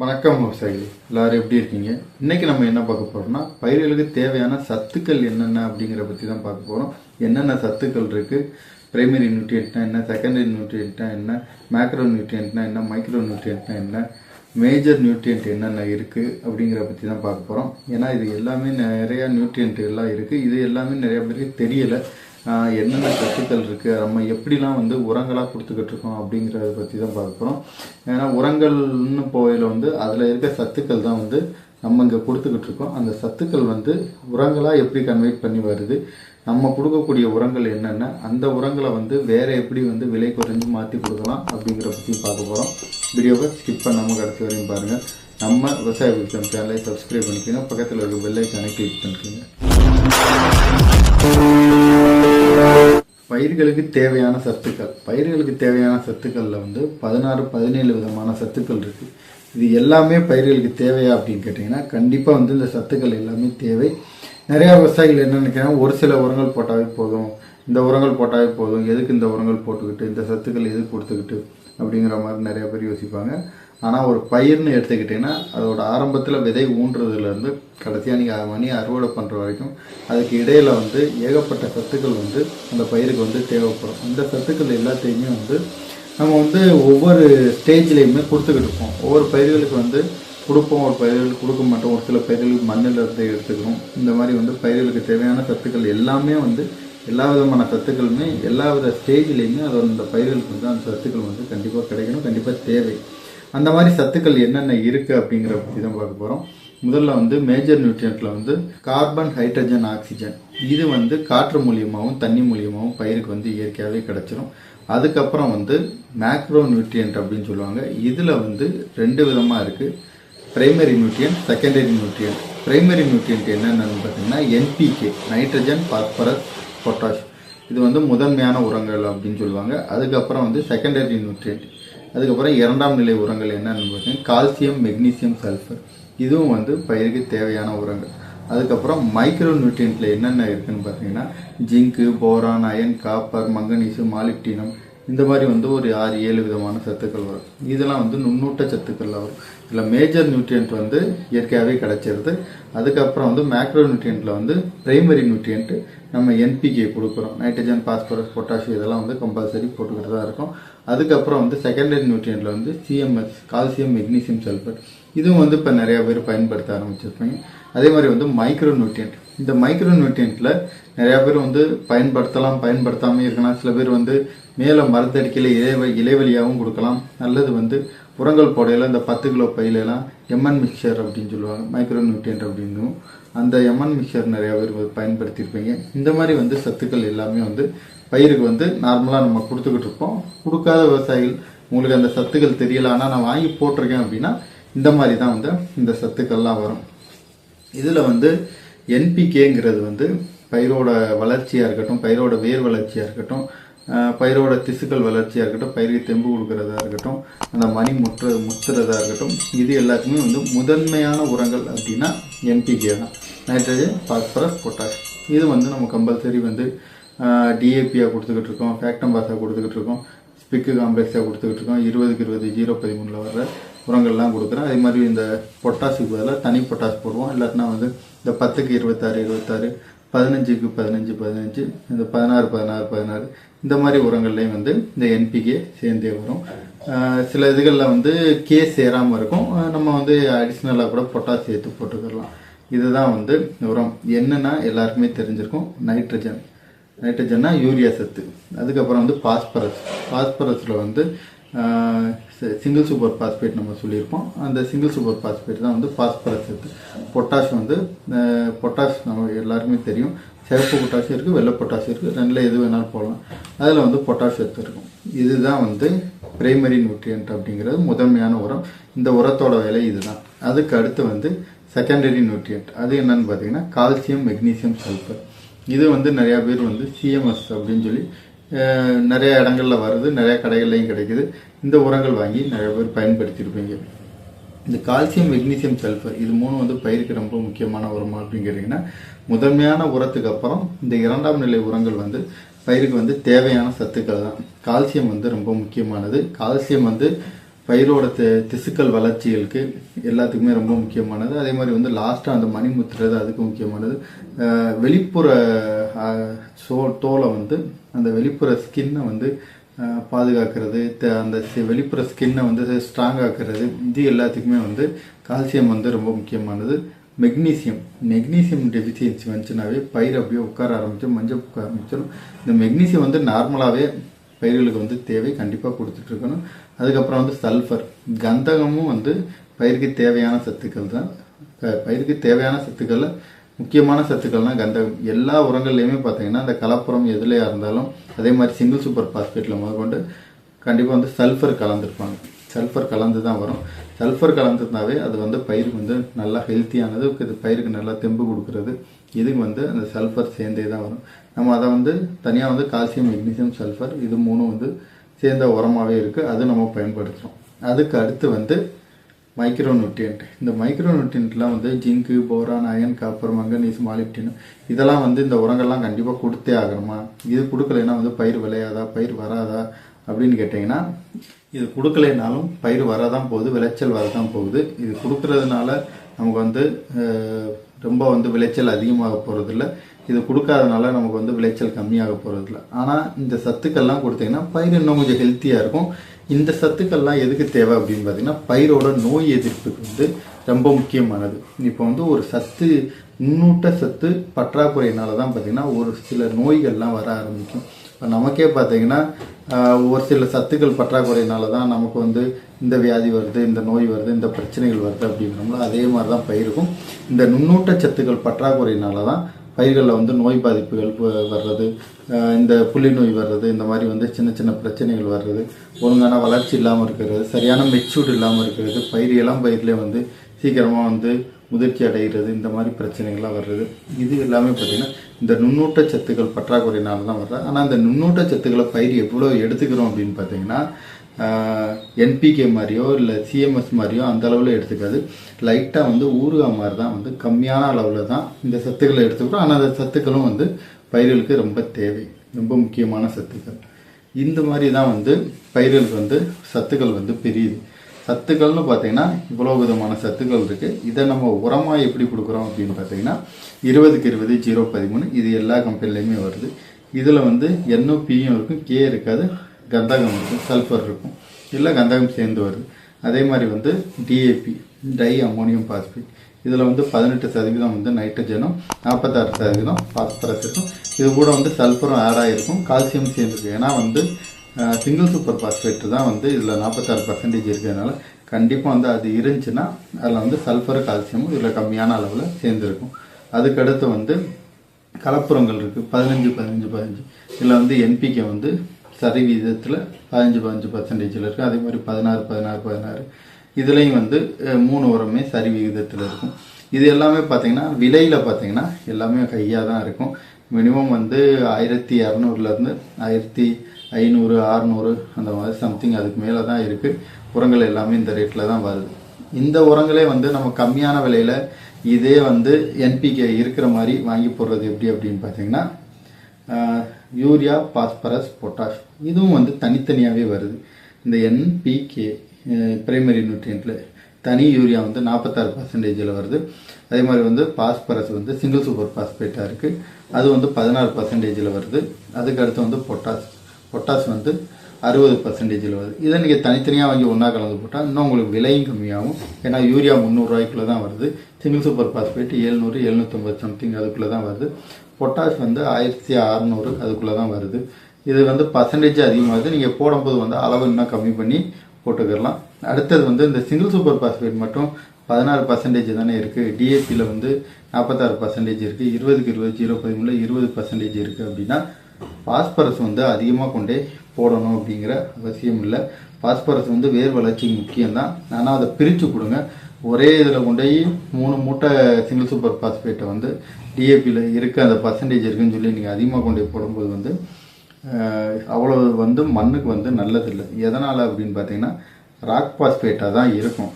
வணக்கம் விவசாயிகள். எல்லாரும் எப்படி இருக்கீங்க? இன்னைக்கு நம்ம என்ன பார்க்க போறோம்னா பயிர்களுக்கு தேவையான சத்துக்கள் என்னென்ன அப்படிங்கிற பற்றி தான் பார்க்க போகிறோம் என்னென்ன சத்துக்கள் இருக்கு? பிரைமரி நியூட்ரியன்ட்னா என்ன? செகண்டரி நியூட்ரியன்ட்னா என்ன? மேக்ரோ நியூட்ரியன்ட்னா என்ன? மைக்ரோ நியூட்ரியன்ட்னா என்ன? மேஜர் நியூட்ரியன்ட் என்னென்ன இருக்குது அப்படிங்கிற பற்றி தான் பார்க்க போகிறோம் ஏன்னா இது எல்லாமே நிறையா நியூட்ரியன்ட் எல்லாம் இருக்குது இது எல்லாமே நிறைய பேருக்கு தெரியலை. என்னென்ன சத்துக்கள் இருக்குது நம்ம எப்படிலாம் வந்து உரங்களாக கொடுத்துக்கிட்டு இருக்கோம் அப்படிங்கிறத பற்றி தான் பார்க்க போகிறோம் ஏன்னா உரங்கள்னு போகையில் வந்து அதில் இருக்க சத்துக்கள் தான் வந்து நம்ம இங்கே கொடுத்துக்கிட்டு இருக்கோம். அந்த சத்துக்கள் வந்து உரங்களாக எப்படி கன்வெர்ட் பண்ணி வருது? நம்ம கொடுக்கக்கூடிய உரங்கள் என்னென்ன? அந்த உரங்களை வந்து வேற எப்படி வந்து விலை குறைஞ்சு மாற்றி கொடுக்கலாம் அப்படிங்கிற பற்றி பார்க்க போகிறோம் வீடியோவை ஸ்கிப் பண்ணாமல் கடைசி வரையும் பாருங்கள் நம்ம விவசாய விஷயம் சேனலை சப்ஸ்கிரைப் பண்ணிக்கோங்க. பக்கத்தில் இருக்க பெல் கிளிக் பண்ணிக்கோங்க. பயிர்களுக்கு தேவையான சத்துக்கள். பயிர்களுக்கு தேவையான சத்துக்களில் வந்து பதினாறு பதினேழு விதமான சத்துக்கள் இருக்குது இது எல்லாமே பயிர்களுக்கு தேவையா அப்படின்னு கேட்டிங்கன்னா கண்டிப்பாக வந்து இந்த சத்துக்கள் எல்லாமே தேவை. நிறையா விவசாயிகள் என்ன நினைக்கிறாங்க? ஒரு சில உரங்கள் போட்டாவே போதும். இந்த உரங்கள் போட்டாவே போதும். எதுக்கு இந்த உரங்கள் போட்டுக்கிட்டு இந்த சத்துக்கள் எதுக்கு கொடுத்துக்கிட்டு அப்படிங்கிற மாதிரி நிறைய பேர் யோசிப்பாங்க. ஆனால் ஒரு பயிர்னு எடுத்துக்கிட்டிங்கன்னா அதோட ஆரம்பத்தில் விதை ஊன்றதுலேருந்து கடைசியாக நீங்கள் மணி அறுவடை பண்ணுற வரைக்கும் அதுக்கு இடையில் வந்து ஏகப்பட்ட சத்துக்கள் வந்து அந்த பயிருக்கு வந்து தேவைப்படும். அந்த சத்துக்கள் எல்லாத்தையுமே வந்து நம்ம வந்து ஒவ்வொரு ஸ்டேஜ்லேயுமே கொடுத்துக்கிட்டு இருப்போம். ஒவ்வொரு பயிர்களுக்கு வந்து கொடுப்போம் ஒரு பயிர்களுக்கு கொடுக்க மாட்டோம். ஒரு சில பயிர்களுக்கு மண்ணில் இருந்து எடுத்துக்கணும் இந்த மாதிரி வந்து பயிர்களுக்கு தேவையான சத்துக்கள் எல்லாமே வந்து எல்லா விதமான சத்துக்களுமே எல்லா வித ஸ்டேஜ்லேயுமே அது அந்த பயிர்களுக்கு வந்து அந்த சத்துக்கள் வந்து கண்டிப்பாக கிடைக்கணும். கண்டிப்பாக தேவை. அந்த மாதிரி சத்துக்கள் என்னென்ன இருக்குது அப்படிங்கிற பற்றி தான் பார்க்க போகிறோம் முதல்ல வந்து மேஜர் நியூட்ரியன்ட்ல வந்து கார்பன் ஹைட்ரஜன் ஆக்சிஜன் இது வந்து காற்று மூலியமாகவும் தண்ணி மூலியமாகவும் பயிருக்கு வந்து இயற்கையாகவே கிடைச்சிரும். அதுக்கப்புறம் வந்து மேக்ரோ நியூட்ரியன்ட் அப்படின்னு சொல்லுவாங்க. இதில் வந்து ரெண்டு விதமாக இருக்குது primary nutrient secondary nutrient primary nutrient என்னென்னு பார்த்தீங்கன்னா என்பிகே நைட்ரஜன் பாஸ்பரஸ் பொட்டாஷ் இது வந்து முதன்மையான உரங்கள் அப்படின்னு சொல்லுவாங்க. அதுக்கப்புறம் வந்து செகண்டரி நியூட்ரியன்ட் அதுக்கப்புறம் இரண்டாம் நிலை உரங்கள் என்னென்னு பார்த்தீங்கன்னா கால்சியம் மெக்னீசியம் சல்ஃபர் இதுவும் வந்து பயிருக்கு தேவையான உரங்கள். அதுக்கப்புறம் மைக்ரோ நியூட்ரியன்ட்ல என்னென்ன இருக்குன்னு பார்த்தீங்கன்னா zinc boron iron copper manganese molybdenum இந்த மாதிரி வந்து ஒரு ஆறு ஏழு விதமான சத்துக்கள் வரும். இதெல்லாம் வந்து நுண்ணூட்ட சத்துக்கள் வரும். இதில் மேஜர் நியூட்ரியன்ட் வந்து இயற்கையாகவே கிடைச்சிருது. அதுக்கப்புறம் வந்து மேக்ரோ நியூட்ரியன்ட்ல வந்து பிரைமரி நியூட்ரியன்ட்டு நம்ம என்பிகே கொடுக்குறோம். நைட்ரஜன் பாஸ்பரஸ் பொட்டாசியம் இதெல்லாம் வந்து கம்பல்சரி போட்டுக்கிட்டு தான் இருக்கும். அதுக்கப்புறம் வந்து செகண்டரி நியூட்ரியன்ட்ல வந்து சிஎம்எஸ் கால்சியம் மெக்னீசியம் சல்ஃபர் இதுவும் வந்து இப்போ நிறைய பேர் பயன்படுத்த ஆரம்பிச்சிருப்பாங்க. அதே மாதிரி வந்து மைக்ரோ நியூட்ரியன்ட் இந்த மைக்ரோ நியூட்ரியன்ட்ல நிறைய பேர் வந்து பயன்படுத்தலாம் பயன்படுத்தாமல் இருக்கலாம். சில பேர் வந்து மேலே மருந்தடிக்கையில் இலை இலைவெளியாகவும் கொடுக்கலாம். அல்லது வந்து உரங்கள் போடையில் இந்த பத்து கிலோ பையிலெல்லாம் எம்என் மிக்சர் அப்படின்னு சொல்லுவாங்க மைக்ரோ நியூட்ரியன்ட் அப்படின்னும் அந்த எம்என் மிக்சர் நிறைய பேர் பயன்படுத்தியிருப்பீங்க. இந்த மாதிரி வந்து சத்துக்கள் எல்லாமே வந்து பயிருக்கு வந்து நார்மலாக நம்ம கொடுத்துக்கிட்டு இருப்போம். கொடுக்காத விவசாயிகள் உங்களுக்கு அந்த சத்துக்கள் தெரியல ஆனால் நான் வாங்கி போட்டிருக்கேன் அப்படின்னா இந்த மாதிரி தான் வந்து இந்த சத்துக்கள்லாம் வரும். இதில் வந்து என்பிகேங்கிறது வந்து பயிரோட வளர்ச்சியாக இருக்கட்டும் பயிரோட வேர் வளர்ச்சியாக இருக்கட்டும் பயிரோட திசுக்கள் வளர்ச்சியாக இருக்கட்டும் பயிருக்கு தெம்பு கொடுக்கறதா இருக்கட்டும் அந்த மணி முற்று முத்துறதா இருக்கட்டும் இது எல்லாத்துக்குமே வந்து முதன்மையான உரங்கள் அப்படின்னா என்பிகே தான். நைட்ரஜன் பாஸ்பரஸ் பொட்டாஷ் இது வந்து நம்ம கம்பல்சரி வந்து டிஏபியாக கொடுத்துக்கிட்டு இருக்கோம் ஃபேக்டம் பாஸாக கொடுத்துக்கிட்டு இருக்கோம் ஸ்பிக்கு காம்ப்ளெக்ஸாக கொடுத்துக்கிட்டு இருக்கோம் இருபதுக்கு இருபது ஜீரோ பதிமூணில் வர உரங்கள்லாம் கொடுக்குறோம். அதே மாதிரி இந்த பொட்டாஷுக்கு பதிலாக தனி பொட்டாஷ் போடுவோம். இல்லாட்டினா வந்து இந்த பத்துக்கு இருபத்தாறு இருபத்தாறு பதினஞ்சுக்கு பதினஞ்சு பதினஞ்சு இந்த பதினாறு பதினாறு பதினாறு இந்த மாதிரி உரங்கள்லையும் வந்து இந்த என்பிகே சேர்ந்தே வரும். சில இதுகளில் வந்து கே சேராமல் இருக்கும். நம்ம வந்து அடிஷ்னலாக கூட பொட்டாஸ் சேர்த்து போட்டுக்கிடலாம் இதுதான் வந்து உரம். என்னன்னா எல்லாருக்குமே தெரிஞ்சிருக்கும் நைட்ரஜன் நைட்ரஜன்னா யூரியா சத்து. அதுக்கப்புறம் வந்து பாஸ்பரஸ் பாஸ்பரஸில் வந்து சிங்கிள் சூப்பர் பாஸ்பேட் நம்ம சொல்லியிருப்போம். அந்த சிங்கிள் சூப்பர் பாஸ்பேட் தான் வந்து பாஸ்பரஸ் சத்து பொட்டாஷ் வந்து பொட்டாஷ் நம்ம எல்லாருக்குமே தெரியும். சிவப்பு பொட்டாஷ் இருக்குது வெள்ளை பொட்டாஷ் இருக்குது ரெண்டில் எது வேணாலும் போடலாம். அதில் வந்து பொட்டாஷ் சத்து இருக்கும் இதுதான் வந்து பிரைமரி நியூட்ரியன்ட் அப்படிங்கிறது முதன்மையான உரம். இந்த உரத்தோட விலை இதுதான். அதுக்கு அடுத்து வந்து செகண்டரி நியூட்ரியன்ட் அது என்னன்னு பார்த்தீங்கன்னா கால்சியம் மெக்னீசியம் சல்ஃபர் இது வந்து நிறையா பேர் வந்து சிஎம்எஸ் அப்படின்னு சொல்லி நிறைய இடங்கள்ல வருது நிறைய கடைகள்லையும் கிடைக்குது. இந்த உரங்கள் வாங்கி நிறைய பேர் பயன்படுத்தியிருப்பீங்க. இந்த கால்சியம் மெக்னீசியம் சல்ஃபர் இது மூணு வந்து பயிருக்கு ரொம்ப முக்கியமான உரமா அப்படின்னு கேட்டிங்கன்னா முதன்மையான உரத்துக்கு அப்புறம் இந்த இரண்டாம் நிலை உரங்கள் வந்து பயிருக்கு வந்து தேவையான சத்துக்கள் தான். கால்சியம் வந்து ரொம்ப முக்கியமானது. கால்சியம் வந்து பயிரோட தி- திசுக்கள் வளர்ச்சிகளுக்கு எல்லாத்துக்குமே ரொம்ப முக்கியமானது. அதே மாதிரி வந்து லாஸ்ட்டாக அந்த மணி முத்துறது அதுக்கு முக்கியமானது வெளிப்புற சோ தோலை வந்து அந்த வெளிப்புற ஸ்கின்னை வந்து பாதுகாக்கிறது த- அந்த வெளிப்புற ஸ்கின்னை வந்து ஸ்ட்ராங் ஆக்குறது இது எல்லாத்துக்குமே வந்து கால்சியம் வந்து ரொம்ப முக்கியமானது. மெக்னீசியம் மெக்னீசியம் டெஃபிஷியன்சி வந்துச்சுனாவே பயிர் அப்படியே உட்கார ஆரம்பிச்சிடும் மஞ்சள் உட்கார ஆரம்பிச்சிடும் இந்த மெக்னீசியம் வந்து நார்மலாகவே பயிர்களுக்கு வந்து தேவை கண்டிப்பாக கொடுத்துட்ருக்கணும். அதுக்கப்புறம் வந்து சல்ஃபர் கந்தகமும் வந்து பயிருக்கு தேவையான சத்துக்கள் தான். பயிருக்கு தேவையான சத்துக்களில் முக்கியமான சத்துக்கள்னா கந்தகம். எல்லா உரங்கள்லையுமே பார்த்தீங்கன்னா அந்த கலப்புரம் எதுலையாக இருந்தாலும் அதே மாதிரி சிங்கிள் சூப்பர் பாஸ்பேட்டில் முதற்கொண்டு கண்டிப்பாக வந்து சல்ஃபர் கலந்துருப்பாங்க. சல்ஃபர் கலந்து தான் வரும். சல்ஃபர் கலந்துருந்தாவே அது வந்து பயிருக்கு வந்து நல்லா ஹெல்த்தியானது இது பயிருக்கு நல்லா தெம்பு கொடுக்குறது இதுக்கு வந்து அந்த சல்ஃபர் சேர்ந்தே தான் வரும். நம்ம அதை வந்து தனியாக வந்து கால்சியம் மெக்னீசியம் சல்ஃபர் இது மூணும் வந்து சேர்ந்த உரமாகவே இருக்குது அது நம்ம பயன்படுத்துகிறோம் அதுக்கு அடுத்து வந்து மைக்ரோ நியூட்ரியன்ட் இந்த மைக்ரோ நியூட்ரியன்ட்லாம் வந்து zinc boron iron copper manganese molybdenum இதெல்லாம் வந்து இந்த உரங்கள்லாம் கண்டிப்பாக கொடுத்தே ஆகணுமா? இது கொடுக்கலைன்னா வந்து பயிர் விளையாதா? பயிர் வராதா? அப்படின்னு கேட்டிங்கன்னா இது கொடுக்கலைனாலும் பயிர் வரதான் போகுது விளைச்சல் வரதான் போகுது. இது கொடுக்கறதுனால நமக்கு வந்து ரொம்ப வந்து விளைச்சல் அதிகமாக போகிறதில்ல இது கொடுக்காதனால நமக்கு வந்து விளைச்சல் கம்மியாக போகிறதில்ல ஆனால் இந்த சத்துக்கள்லாம் கொடுத்தீங்கன்னா பயிர் இன்னும் கொஞ்சம் ஹெல்த்தியாக இருக்கும். இந்த சத்துக்கள்லாம் எதுக்கு தேவை அப்படின்னு பார்த்தீங்கன்னா பயிரோட நோய் எதிர்ப்புக்கு வந்து ரொம்ப முக்கியமானது. இப்போ வந்து ஒரு சத்து முன்னூட்ட சத்து பற்றாக்குறையினால தான் பார்த்தீங்கன்னா ஒரு சில நோய்கள்லாம் வர ஆரம்பிக்கும். இப்போ நமக்கே பார்த்தீங்கன்னா ஒரு சில சத்துக்கள் பற்றாக்குறையினால தான் நமக்கு வந்து இந்த வியாதி வருது இந்த நோய் வருது இந்த பிரச்சனைகள் வருது அப்படிங்கிறோம்ல அதே மாதிரி தான் பயிருக்கும். இந்த நுண்ணூட்ட சத்துக்கள் பற்றாக்குறையினால தான் பயிர்களில் வந்து நோய் பாதிப்புகள் வர்றது இந்த புள்ளி நோய் வர்றது இந்த மாதிரி வந்து சின்ன சின்ன பிரச்சனைகள் வர்றது ஒழுங்கான வளர்ச்சி இல்லாமல் இருக்கிறது சரியான மெச்சூர்டு இல்லாமல் இருக்கிறது பயிர் இளம் பயிர்லேயே வந்து சீக்கிரமாக வந்து முதிர்ச்சி அடைகிறது இந்த மாதிரி பிரச்சனைகள்லாம் வர்றது. இது எல்லாமே பார்த்திங்கன்னா இந்த நுண்ணூட்ட சத்துக்கள் பற்றாக்குறையினால தான் வர்றது. ஆனால் இந்த நுண்ணூட்ட சத்துக்களை பயிர் எவ்வளோ எடுத்துக்கிறோம் அப்படின்னு பார்த்தீங்கன்னா என்பிகே மாதிரியோ இல்லை சிஎம்எஸ் மாதிரியோ அந்த அளவில் எடுத்துக்காது. லைட்டாக வந்து ஊறுகா மாதிரி தான் வந்து கம்மியான அளவில் தான் இந்த சத்துக்களை எடுத்துக்கிறோம். ஆனால் அந்த சத்துக்களும் வந்து பயிர்களுக்கு ரொம்ப தேவை. ரொம்ப முக்கியமான சத்துக்கள். இந்த மாதிரி தான் வந்து பயிர்களுக்கு வந்து சத்துக்கள் வந்து பெரியுது. சத்துக்கள்னு பார்த்தீங்கன்னா இவ்வளோ விதமான சத்துக்கள் இருக்குது இதை நம்ம உரமாக எப்படி கொடுக்குறோம் அப்படின்னு பார்த்தீங்கன்னா இருபதுக்கு இருபது ஜீரோ பதிமூணு இது எல்லா கம்பெனிலையுமே வருது. இதில் வந்து என்ஓபியும் இருக்கும் கே இருக்காது கந்தகம் இருக்கும் சல்ஃபர் இருக்கும். இல்லை கந்தகம் சேர்ந்து வருது. அதே மாதிரி வந்து டிஏபி டை அமோனியம் பாஸ்பேட் இதில் வந்து பதினெட்டு சதவீதம் வந்து நைட்ரஜனும் நாற்பத்தாறு சதவீதம் பாஸ்பரஸ் இருக்கும். இது கூட வந்து சல்ஃபரும் ஆட் ஆகிருக்கும் கால்சியம் சேர்ந்துருக்கு ஏன்னா வந்து சிங்கிள் சூப்பர் பாஸ்பேட் தான் வந்து இதில் நாற்பத்தாறு பர்சன்டேஜ் இருக்கிறதுனால கண்டிப்பாக வந்து அது இருந்துச்சுன்னா அதில் வந்து சல்ஃபர் கால்சியமும் இதில் கம்மியான அளவில் சேர்ந்துருக்கும். அதுக்கடுத்து வந்து கலப்புரங்கள் இருக்குது பதினஞ்சு பதினஞ்சு பதினஞ்சு. இதில் வந்து என்பிகே வந்து சரி விகிதத்தில் பதினஞ்சு பதினஞ்சு பர்சன்டேஜில் இருக்குது அதே மாதிரி பதினாறு பதினாறு பதினாறு. இதுலேயும் வந்து மூணு உரமே சரி விகிதத்தில் இருக்கும். இது எல்லாமே பார்த்தீங்கன்னா விலையில் பார்த்தீங்கன்னா எல்லாமே கையாக தான் இருக்கும். மினிமம் வந்து ஆயிரத்தி இரநூறுலேருந்து ஆயிரத்தி ஐநூறு அறநூறு அந்த மாதிரி சம்திங் அதுக்கு மேலே தான் இருக்குது உரங்கள் எல்லாமே இந்த ரேட்டில் தான் வருது. இந்த உரங்களே வந்து நம்ம கம்மியான விலையில் இதே வந்து என்பிகே இருக்கிற மாதிரி வாங்கி போடுறது எப்படி அப்படின்னு பார்த்தீங்கன்னா யூரியா பாஸ்பரஸ் பொட்டாஷ் இதுவும் வந்து தனித்தனியாகவே வருது. இந்த என்பிகே பிரைமரி நியூட்ரியன்ட்டில் தனி யூரியா வந்து நாற்பத்தாறு பர்சன்டேஜில் வருது. அதே மாதிரி வந்து பாஸ்பரஸ் வந்து சிங்கிள் சூப்பர் பாஸ்பேட்டாக இருக்குது அது வந்து பதினாறு பர்சன்டேஜில் வருது. அதுக்கு அடுத்து வந்து பொட்டாஸ் பொட்டாஸ் வந்து அறுபது பர்சன்டேஜில் வருது. இதை நீங்கள் தனித்தனியாக வாங்கி ஒன்றா கலந்து போட்டால் இன்னும் உங்களுக்கு விலையும் கம்மியாகும். ஏன்னா யூரியா முந்நூறுரூவாய்க்குள்ளே தான் வருது. சிங்கிள் சூப்பர் பாஸ்பேட் ஏழ்நூறு எழுநூற்றம்பது சம்திங் அதுக்குள்ளே தான் வருது. பொட்டாஷ் வந்து ஆயிரத்தி அறநூறு அதுக்குள்ளே தான் வருது. இது வந்து பர்சன்டேஜ் அதிகமாகுது. நீங்கள் போடும்போது வந்து அளவு இன்னும் கம்மி பண்ணி போட்டுக்கிடலாம். அடுத்தது வந்து இந்த சிங்கிள் சூப்பர் பாஸ்பேட் மட்டும் பதினாறு பர்சன்டேஜ் தானே இருக்குது டிஏபியில் வந்து நாற்பத்தாறு பர்சன்டேஜ் இருக்குது இருபதுக்கு இருபது ஜீரோ பதிமூணில் இருபது பர்சன்டேஜ் இருக்குது அப்படின்னா பாஸ்பரஸ் வந்து அதிகமாக கொண்டே போடணும் அப்படிங்கிற அவசியம் இல்லை. பாஸ்பரஸ் வந்து வேர் வளர்ச்சிக்கு முக்கியம்தான். ஆனால் அதை பிரித்து கொடுங்க. ஒரே இதில் கொண்டு போய் மூணு மூட்டை சிங்கிள் சூப்பர் பாஸ்பேட்டை வந்து டிஏபியில் இருக்க. அந்த பர்சன்டேஜ் இருக்குன்னு சொல்லி நீங்கள் அதிகமாக கொண்டு போய் போடும்போது வந்து அவ்வளவு வந்து மண்ணுக்கு வந்து நல்லதில்லை. எதனால் அப்படின்னு பார்த்தீங்கன்னா ராக் பாஸ்பேட்டாக தான் இருக்கும்.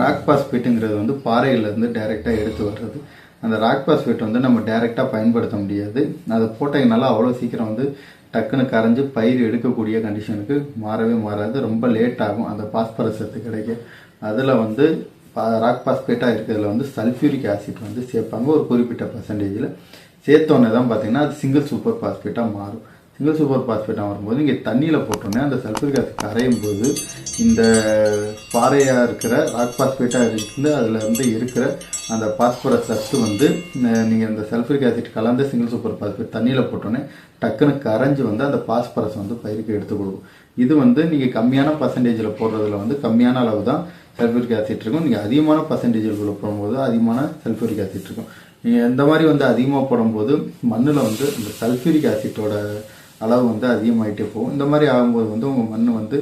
ராக் பாஸ்பேட்டுங்கிறது வந்து பாறையிலேருந்து டைரெக்டாக எடுத்து வர்றது. அந்த ராக் பாஸ்பேட் வந்து நம்ம டைரெக்டாக பயன்படுத்த முடியாது. அதை போட்டதுனால அவ்வளோ சீக்கிரம் வந்து டக்குன்னு கரைஞ்சி பயிர் எடுக்கக்கூடிய கண்டிஷனுக்கு மாறவே மாறாது. ரொம்ப லேட் ஆகும். அந்த பாஸ்பரஸ் சத்து கிடைக்க. அதில் வந்து ராக் பாஸ்பேட்டாக இருக்கிறதுல வந்து சல்ஃபியூரிக் ஆசிட் வந்து சேர்ப்பாங்க. ஒரு குறிப்பிட்ட பர்சன்டேஜில் சேர்த்தோன்னே தான் பார்த்தீங்கன்னா அது சிங்கிள் சூப்பர் பாஸ்பேட்டாக மாறும். சிங்கிள் சூப்பர் பாஸ்பேட்டாக வரும்போது இங்கே தண்ணியில் போட்டோன்னே அந்த சல்ஃபர் ஆசிட் கரையும் போது இந்த பாறையாக இருக்கிற ராக் பாஸ்பேட்டாக இருந்து அதில் வந்து இருக்கிற அந்த பாஸ்பரஸ் சத்து வந்து நீங்கள் இந்த சல்ஃபரிக் ஆசிட் கலந்த சிங்கிள் சூப்பர் பாஸ்பேட் தண்ணியில் போட்டோன்னே டக்குன்னு கரைஞ்சி வந்து அந்த பாஸ்பரஸ் வந்து பயிருக்கு எடுத்து கொடுக்கும். இது வந்து நீங்கள் கம்மியான பர்சன்டேஜில் போடுறதுல வந்து கம்மியான அளவு தான் சல்ஃபரிக் ஆசிட் இருக்கும். நீங்கள் அதிகமான பர்சன்டேஜில் போடும்போது அதிகமான சல்ஃபரிக் ஆசிட் இருக்கும். நீங்கள் இந்த மாதிரி வந்து அதிகமாக போடும்போது மண்ணில் வந்து இந்த சல்ஃபரிக் ஆசிட்டோட அளவு வந்து அதிகமாகிட்டே போகும். இந்த மாதிரி ஆகும்போது வந்து உங்கள் மண் வந்து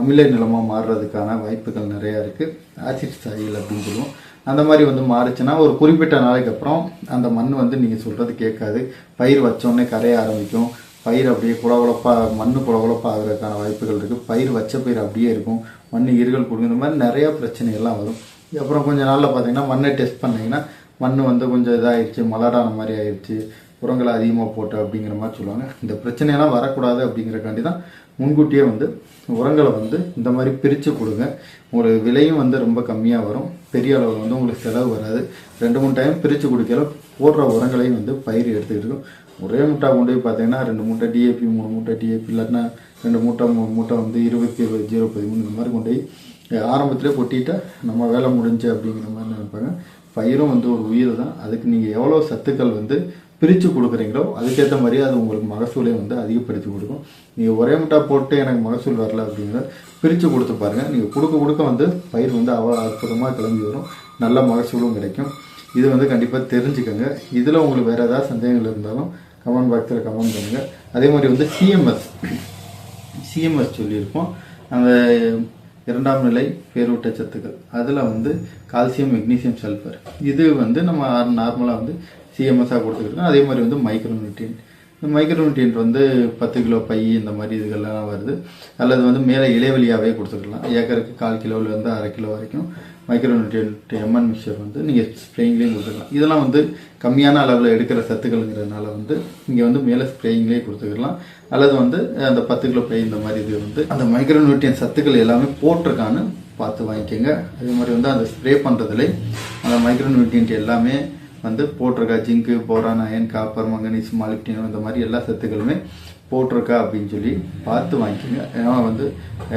அமில நிலமாக மாறுறதுக்கான வாய்ப்புகள் நிறையா இருக்குது ஆசிட் சாயில் அப்படின்னு சொல்லுவோம். அந்த மாதிரி வந்து மாறுச்சுன்னா ஒரு குறிப்பிட்ட நாளைக்கு அப்புறம் அந்த மண் வந்து நீங்கள் சொல்கிறது கேட்காது. பயிர் வச்சோடனே கரைய ஆரம்பிக்கும். பயிர் அப்படியே குளகுழப்பாக மண் குளகுழப்பாக ஆகிறதுக்கான வாய்ப்புகள் இருக்குது பயிர் வச்ச பயிர் அப்படியே இருக்கும். மண் ஈர்கள் கொடுக்கும். இந்த மாதிரி நிறையா பிரச்சனைகள்லாம் வரும். அப்புறம் கொஞ்சம் நாளில் பார்த்தீங்கன்னா மண்ணை டெஸ்ட் பண்ணிங்கன்னா மண் வந்து கொஞ்சம் இதாகிடுச்சு மலடான மாதிரி ஆயிடுச்சு உரங்களை அதிகமாக போட்டு அப்படிங்கிற மாதிரி சொல்லுவாங்க. இந்த பிரச்சனையெல்லாம் வரக்கூடாது அப்படிங்கிறக்காண்டி தான் முன்கூட்டியே வந்து உரங்களை வந்து இந்த மாதிரி பிரித்து கொடுங்க. உங்களுக்கு விலையும் வந்து ரொம்ப கம்மியாக வரும். பெரிய அளவில் வந்து உங்களுக்கு செலவு வராது. ரெண்டு மூணு டைம் பிரித்து கொடுக்கல போடுற உரங்களையும் வந்து பயிர் எடுத்துக்கிட்டு இருக்கும். ஒரே மூட்டை கொண்டு போய் பார்த்தீங்கன்னா ரெண்டு மூட்டை டிஏபி மூணு மூட்டை டிஏபி இல்லாட்டினா ரெண்டு மூட்டை மூணு மூட்டை வந்து இருபத்தி இருபது ஜீரோ பதிமூணு இந்த மாதிரி கொண்டு போய் ஆரம்பத்திலே கொட்டிட்டா நம்ம வேலை முடிஞ்சு அப்படிங்கிற மாதிரி நினைப்பாங்க. பயிரும் வந்து ஒரு உயிர் தான். அதுக்கு நீங்கள் எவ்வளோ சத்துக்கள் வந்து பிரித்து கொடுக்குறீங்களோ அதுக்கேற்ற மாதிரி அது உங்களுக்கு மகசூலை வந்து அதிகப்படுத்தி கொடுக்கும். நீங்கள் ஒரே முட்டா போட்டு எனக்கு மகசூல் வரல அப்படிங்கிற பிரித்து கொடுத்து பாருங்கள் நீங்கள் கொடுக்க கொடுக்க வந்து பயிர் வந்து அவ்வளோ அற்புதமாக கிளம்பி வரும். நல்ல மகசூலும் கிடைக்கும். இது வந்து கண்டிப்பாக தெரிஞ்சுக்கோங்க. இதில் உங்களுக்கு வேறு ஏதாவது சந்தேகங்கள் இருந்தாலும் கமெண்ட் பாக்ஸில் கமெண்ட் பண்ணுங்கள் அதே மாதிரி வந்து சிஎம்எஸ் சிஎம்எஸ் சொல்லியிருக்கோம். அந்த இரண்டாம் நிலை பேரூட்ட சத்துக்கள். அதில் வந்து கால்சியம் மெக்னீசியம் சல்ஃபர் இது வந்து நம்ம நார்மலாக வந்து சிஎம்எஸ்ஸாக கொடுத்துக்கிட்டு அதே மாதிரி வந்து மைக்ரோ நியூட்ரியன் இந்த மைக்ரோ நியூட்ரியன்ட் வந்து பத்து கிலோ பை இந்த மாதிரி இதுகள்லாம் வருது. அல்லது வந்து மேலே இலைவெளியாகவே கொடுத்துக்கலாம். ஏக்கருக்கு கால் கிலோலேருந்து அரை கிலோ வரைக்கும் மைக்ரோ நியூட்ரியன்ட் எம்என் மிக்சர் வந்து நீங்கள் ஸ்ப்ரேயிங்லேயும் கொடுத்துக்கலாம். இதெல்லாம் வந்து கம்மியான அளவில் எடுக்கிற சத்துக்கள்ங்கிறதுனால வந்து இங்கே வந்து மேலே ஸ்ப்ரேயிங்லேயே கொடுத்துக்கலாம். அல்லது வந்து அந்த பத்து கிலோ பை இந்த மாதிரி இது வந்து அந்த மைக்ரோ நியூட்ரியன் சத்துக்கள் எல்லாமே போட்டிருக்கான்னு பார்த்து வாங்கிக்கோங்க. அதே மாதிரி வந்து அந்த ஸ்ப்ரே பண்ணுறதுல அந்த மைக்ரோ நியூட்ரியன்ட் எல்லாமே வந்து போட்டிருக்கா zinc boron iron copper manganese molybdenum இந்த மாதிரி எல்லா சத்துக்களுமே போட்டிருக்கா அப்படின்னு சொல்லி பார்த்து வாங்கிக்கோங்க. ஏன்னா வந்து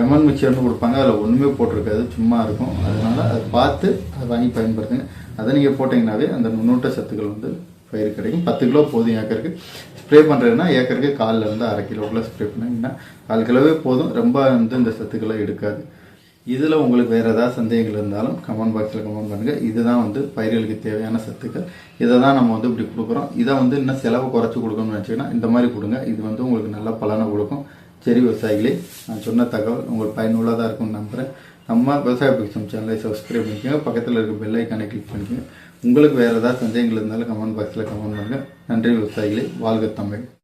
எமன் மிக்சர்னு கொடுப்பாங்க அதில் ஒன்றுமே போட்டிருக்காது சும்மா இருக்கும். அதனால் அதை பார்த்து அதை வாங்கி பயன்படுத்துங்க. அதை நீங்கள் போட்டிங்கனாவே அந்த நுண்ணூட்ட சத்துக்கள் வந்து பயிர் கிடைக்கும். பத்து கிலோ போதும் ஏக்கருக்கு. ஸ்ப்ரே பண்ணுறதுன்னா ஏக்கருக்கு காலில் இருந்து அரை கிலோக்குள்ளே ஸ்ப்ரே பண்ணிங்கன்னா கால் கிலோவே போதும். ரொம்ப வந்து இந்த சத்துக்களை எடுக்காது. இதில் உங்களுக்கு வேறு ஏதாவது சந்தேகங்கள் இருந்தாலும் கமெண்ட் பாக்ஸில் கமெண்ட் பண்ணுங்கள் இதுதான் வந்து பயிர்களுக்கு தேவையான சத்துக்கள். இதை தான் நம்ம வந்து இப்படி கொடுக்குறோம். இதை வந்து இன்னும் செலவு குறைச்சி கொடுக்கணும்னு நினச்சிங்கன்னா இந்த மாதிரி கொடுங்க. இது வந்து உங்களுக்கு நல்ல பலனை கொடுக்கும். சரி விவசாயிகளே நான் சொன்ன தகவல் உங்களுக்கு பயனுள்ளதாக இருக்கும்னு நம்புகிறேன் நம்ம விவசாய பிக்சம் சேனலை சப்ஸ்கிரைப் பண்ணிக்கோங்க. பக்கத்தில் இருக்க பெல் ஐக்கானை கிளிக் பண்ணிக்கோங்க. உங்களுக்கு வேறு ஏதாவது சந்தேகங்கள் இருந்தாலும் கமெண்ட் பாக்ஸில் கமெண்ட் பண்ணுங்கள் நன்றி விவசாயிகளே. வாழ்க தமிழ்.